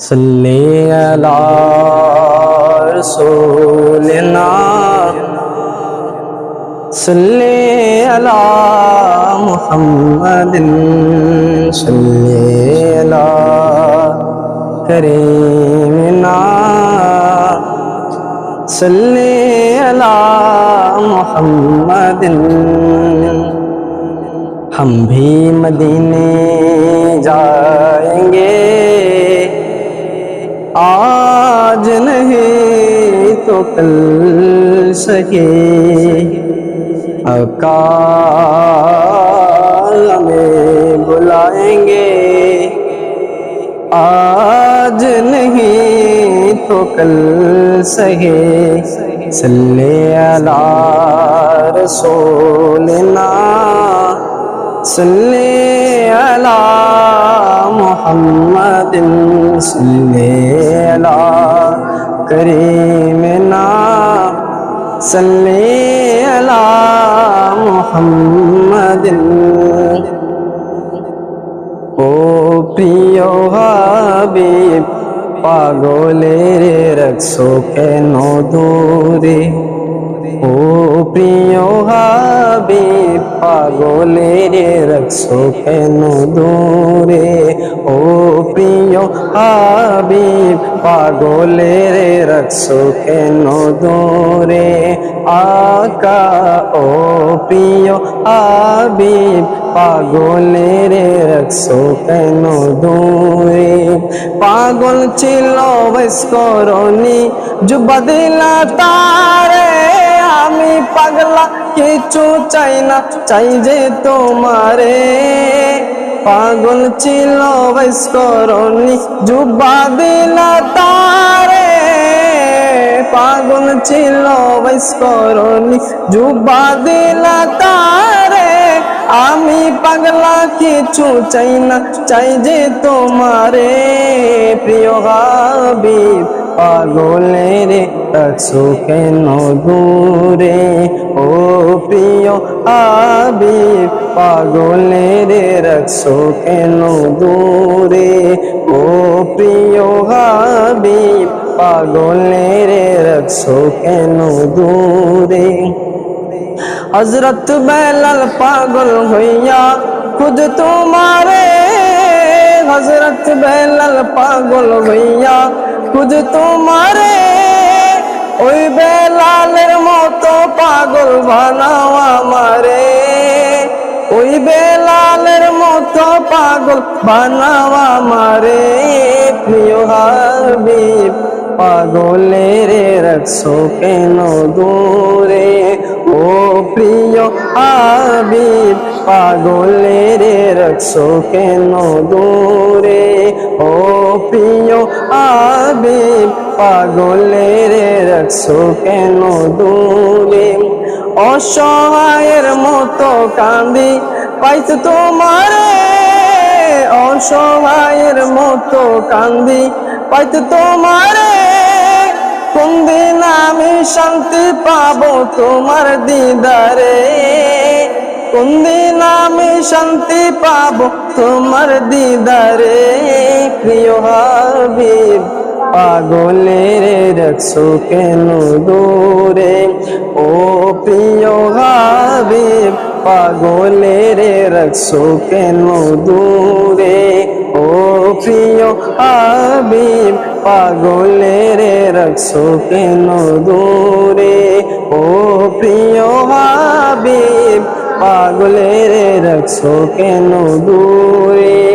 صلی علی رسولنا صلی علی محمد صلی علی کریمنا صلی علی محمد ہم بھی مدینے جائیں گے आज नहीं तो कल सके। अकाल में बुलाएँगे। आज नहीं तो कल सहे सल्ले अला रसूलना। सल्ले अला محمد صلى كريمنا صلى على محمد ও প্রিয় হাবিব পাগলের রাখছো কেন দূরে ও প্রিয় হাবিব পাগলের রাখছো কেন দূরে? ও প্রিয় হাবিব পাগলের রাখছো কেন দূরে? আকা, ও প্রিয় হাবিব পাগলের রাখছো কেন দূরে? পাগল ছিল বৈস্করণী যুবা দিলা তারে। পাগলা কিছু চাই না, চাই যে তোমারে। পাগল ছিল বৈস্করণী যুবা দিলা তারে। পাগল ছিল বৈস্করণী যুবা দিলা তারে। আমি পাগলা কিছু চাই না, চাই যে তোমারে। প্রিয় হাবিব পাগলের রাখছো কেন দূরে ও প্রিয় হাবিব, পাগলের রাখছো কেন দূরে ও প্রিয় হাবিব, পাগলের রাখছো কেন দূরে হজরত বেলাল পাগল হইয়া খুদ তোমারে হজরত বেলাল পাগল হইয়া খুদ তোমারে, ওই বেলালের মতো পাগল বানাও আমারে। ওই বেলালের মতো পাগল বানাও আমারে। প্রিয় হাবিব, পাগলের রাখছো কেন দূরে? ও প্রিয় হাবিব, পাগলের রাখছো কেন দূরে? ও প্রিয় হাবিব পাগলের রাখছো কেন দূরে? অসহায়ের মতো কান্দি পাইতো তোমারে। অসহায়ের মতো কান্দি পাইতো তোমারে। কোন দিন আমি শান্তি পাবো তোমার দিদারে? কোন দিন আমি শান্তি পাবো তোমার দিদারে, প্রিয় হাবিব। পাগলের রাখছো কেন দূরে? ও প্রিয় হাবিব, পাগলের রাখছো কেন দূরে? ও প্রিয় হাবিব, পাগলের রাখছো কেন দূরে? ও প্রিয় হাবিব পাগলের রাখছো কেন দূরে?